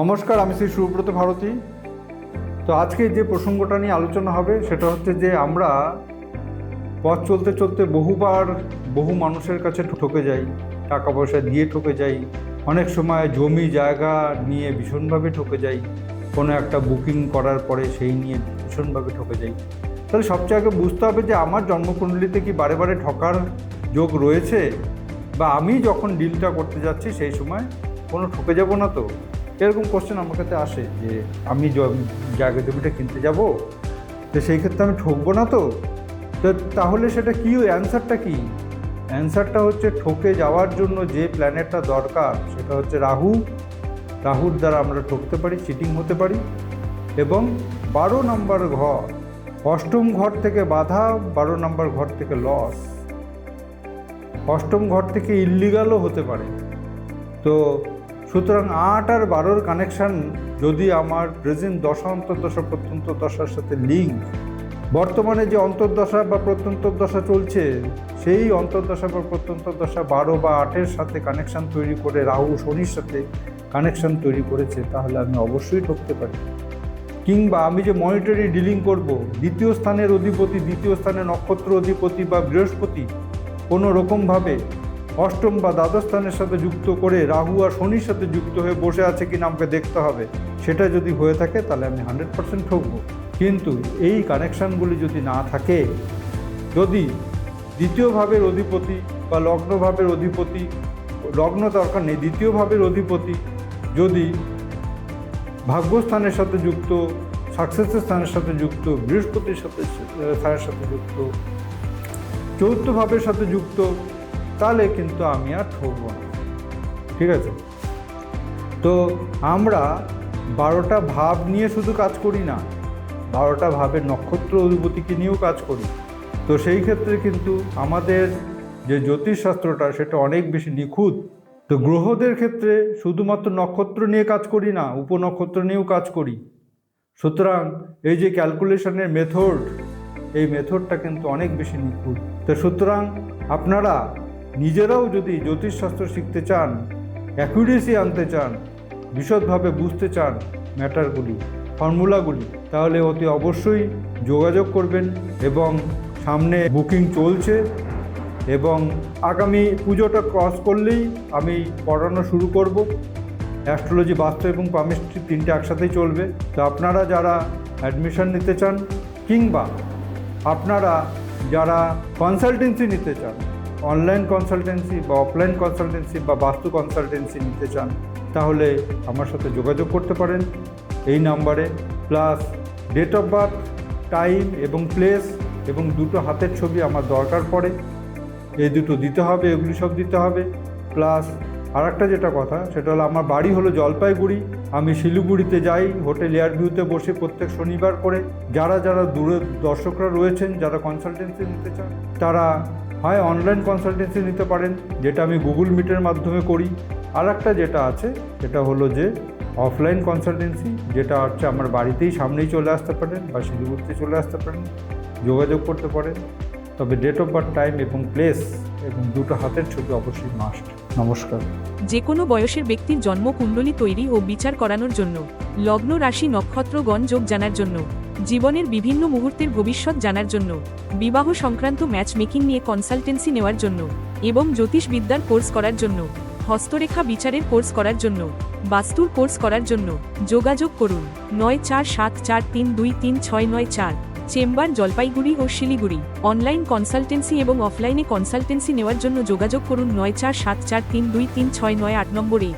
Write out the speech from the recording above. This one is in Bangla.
নমস্কার, আমি শ্রী সুব্রত ভারতী। তো আজকে যে প্রসঙ্গটা নিয়ে আলোচনা হবে, সেটা হচ্ছে যে আমরা পথ চলতে চলতে বহুবার বহু মানুষের কাছে ঠকে যাই, টাকা পয়সা দিয়ে ঠকে যাই, অনেক সময় জমি, জায়গা নিয়ে ভীষণভাবে ঠকে যাই, কোনো একটা বুকিং করার পরে সেই নিয়ে ভীষণভাবে ঠকে যাই। তাহলে সবচেয়ে আগে বুঝতে হবে যে আমার জন্মকুণ্ডলিতে কি বারে বারে ঠকার যোগ রয়েছে, বা আমি যখন ডিলটা করতে যাচ্ছি সেই সময় কোনো ঠকে যাব না তো? এরকম কোশ্চেন আমার কাছে আসে যে, আমি জায়গা জমিটা কিনতে যাব, তো সেই ক্ষেত্রে আমি ঠকবো না তো? তো তাহলে সেটা কী অ্যান্সারটা কী? অ্যান্সারটা হচ্ছে ঠকে যাওয়ার জন্য যে প্ল্যানেটটা দরকার, সেটা হচ্ছে রাহু। রাহুর দ্বারা আমরা ঠকতে পারি চিটিং হতে পারি। এবং বারো নম্বর ঘর, অষ্টম ঘর থেকে বাধা, বারো নম্বর ঘর থেকে লস অষ্টম ঘর থেকে ইল্লিগালও হতে পারে। তো সুতরাং আট আর বারোর কানেকশান যদি আমার প্রেজেন্ট দশা, অন্তর্দশা, প্রত্যন্ত দশার সাথে লিঙ্ক বর্তমানে যে অন্তর্দশা বা প্রত্যন্ত দশা চলছে, সেই অন্তর্দশা বা প্রত্যন্ত দশা বারো বা আটের সাথে কানেকশান তৈরি করে, রাহু, শনির সাথে কানেকশান তৈরি করেছে, তাহলে আমি অবশ্যই ঠকতে পারি। কিংবা আমি যে মনিটরি ডিলিং করব, দ্বিতীয় স্থানের অধিপতি, দ্বিতীয় স্থানের নক্ষত্র অধিপতি বা বৃহস্পতি, কোনো রকমভাবে অষ্টম বা দ্বাদশ স্থানের সাথে যুক্ত করে রাহু আর শনির সাথে যুক্ত হয়ে বসে আছে কিনা আমাকে দেখতে হবে, সেটা যদি হয়ে থাকে তাহলে আমি হান্ড্রেড পার্সেন্ট ঠকবো। কিন্তু এই কানেকশানগুলি যদি না থাকে, যদি দ্বিতীয় ভাবের অধিপতি বা লগ্ন ভাবের অধিপতি, লগ্ন দরকার নেই, দ্বিতীয় ভাবের অধিপতি যদি ভাগ্যস্থানের সাথে যুক্ত সাকসেসের স্থানের সাথে যুক্ত, বৃহস্পতির সাথে স্থানের সাথে যুক্ত ভাবের সাথে যুক্ত তাহলে কিন্তু আমি আর ঠকবো না। ঠিক আছে? তো আমরা বারোটা ভাব নিয়ে শুধু কাজ করি না, বারোটা ভাবের নক্ষত্র অধিপতিকে নিয়েও কাজ করি। তো সেই ক্ষেত্রে কিন্তু আমাদের যে জ্যোতিষশাস্ত্রটা সেটা অনেক বেশি নিখুঁত। তো গ্রহদের ক্ষেত্রে শুধুমাত্র নক্ষত্র নিয়ে কাজ করি না, উপনক্ষত্র নিয়েও কাজ করি। সুতরাং এই যে ক্যালকুলেশনের মেথড, এই মেথডটা কিন্তু অনেক বেশি নিখুঁত। তো সুতরাং আপনারা নিজেরাও যদি জ্যোতিষশাস্ত্র শিখতে চান, অ্যাকুরেসি আনতে চান, বিশদভাবে বুঝতে চান ম্যাটারগুলি, ফর্মুলাগুলি, তাহলে অতি অবশ্যই যোগাযোগ করবেন এবং সামনে বুকিং চলছে এবং আগামী পুজোটা ক্রস করলেই আমি পড়ানো শুরু করব। অ্যাস্ট্রোলজি, বাস্তু এবং পামিস্ট্রি তিনটে একসাথেই চলবে। তো আপনারা যারা অ্যাডমিশন নিতে চান কিংবা আপনারা যারা কনসালটেন্সি নিতে চান অনলাইন কনসালটেন্সি বা অফলাইন কনসালটেন্সি বা বাস্তু কনসালটেন্সি নিতে চান, তাহলে আমার সাথে যোগাযোগ করতে পারেন। এই নাম্বারে plus date of birth time এবং প্লেস এবং দুটো হাতের ছবি আমার দরকার পড়ে। এই দুটো দিতে হবে, এগুলি সব দিতে হবে। প্লাস আর একটা যেটা কথা, সেটা হলো আমার বাড়ি হলো জলপাইগুড়ি। আমি শিলিগুড়িতে যাই, হোটেল এয়ারভিউতে বসে প্রত্যেক শনিবার করে। যারা যারা দূরে দর্শকরা রয়েছেন, যারা কনসালটেন্সি নিতে চান, তারা হয় অনলাইন কনসালটেন্সি নিতে পারেন, যেটা আমি গুগল মিটের মাধ্যমে করি। আর একটা যেটা আছে, সেটা হলো যে অফলাইন কনসালটেন্সি যেটা হচ্ছে আমার বাড়িতেই সামনেই চলে আসতে পারেন বা শিলিগুড়িতে চলে আসতে পারেন, যোগাযোগ করতে পারেন। তবে ডেট অফ বার্থ টাইম এবং প্লেস এবং দুটো হাতের ছবি অবশ্যই মাস্ট নমস্কার। যে কোনো বয়সের ব্যক্তির জন্ম কুণ্ডলী তৈরি ও বিচার করানোর জন্য লগ্ন রাশি নক্ষত্রগণ যোগ জানার জন্য জীবনের বিভিন্ন মুহূর্তের ভবিষ্যৎ জানার জন্য, বিবাহ সংক্রান্ত ম্যাচ মেকিং নিয়ে কনসালটেন্সি নেওয়ার জন্য এবং জ্যোতিষবিদ্যার কোর্স করার জন্য, হস্তরেখা বিচারের কোর্স করার জন্য, বাস্তুর কোর্স করার জন্য যোগাযোগ করুন নয় চার সাত চার তিন দুই তিন ছয় নয় চার, চেম্বার জলপাইগুড়ি ও শিলিগুড়ি। অনলাইন কনসালটেন্সি এবং অফলাইনে কনসালটেন্সি নেওয়ার জন্য যোগাযোগ করুন নয় চার সাত চার তিন দুই তিন ছয় নয় আট নম্বরে।